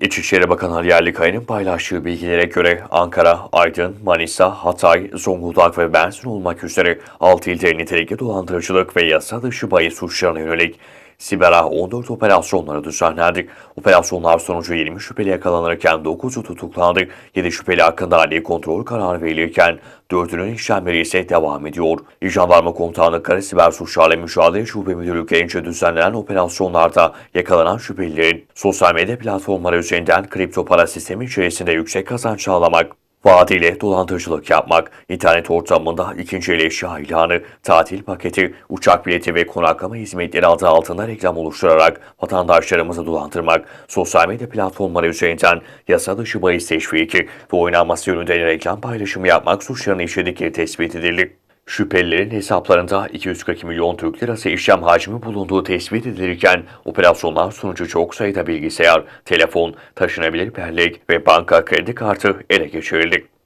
İçişleri Bakanı Yerlikaya'nın paylaştığı bilgilere göre Ankara, Aydın, Manisa, Hatay, Zonguldak ve Mersin olmak üzere 6 ilde nitelikli dolandırıcılık ve yasa dışı bahis suçlarına yönelik Siber Ağ 14 operasyonları düzenlendi. Operasyonlar sonucu 20 şüpheli yakalanırken 9'u tutuklandı. 7 şüpheli hakkında adli kontrol kararı verilirken 4'ünün işlemleri ise devam ediyor. Jandarma Komutanlıkları Siber Suçlarla Mücadele Şube Müdürlüklerince düzenlenen operasyonlarda yakalanan şüphelilerin sosyal medya platformları üzerinden kripto para sistemi içerisinde yüksek kazanç sağlamak, Vaadiyle dolandırıcılık yapmak, internet ortamında ikinci el eşya ilanı, tatil paketi, uçak bileti ve konaklama hizmetleri adı altında reklam oluşturarak vatandaşlarımızı dolandırmak, sosyal medya platformları üzerinden yasa dışı bahis teşviki ve oynanması yönünde reklam paylaşımı yapmak suçlarını işledikleri tespit edildi. Şüphelilerin hesaplarında 240 milyon Türk lirası işlem hacmi bulunduğu tespit edilirken operasyonlar sonucu çok sayıda bilgisayar, telefon, taşınabilir bellek ve banka kredi kartı ele geçirildi.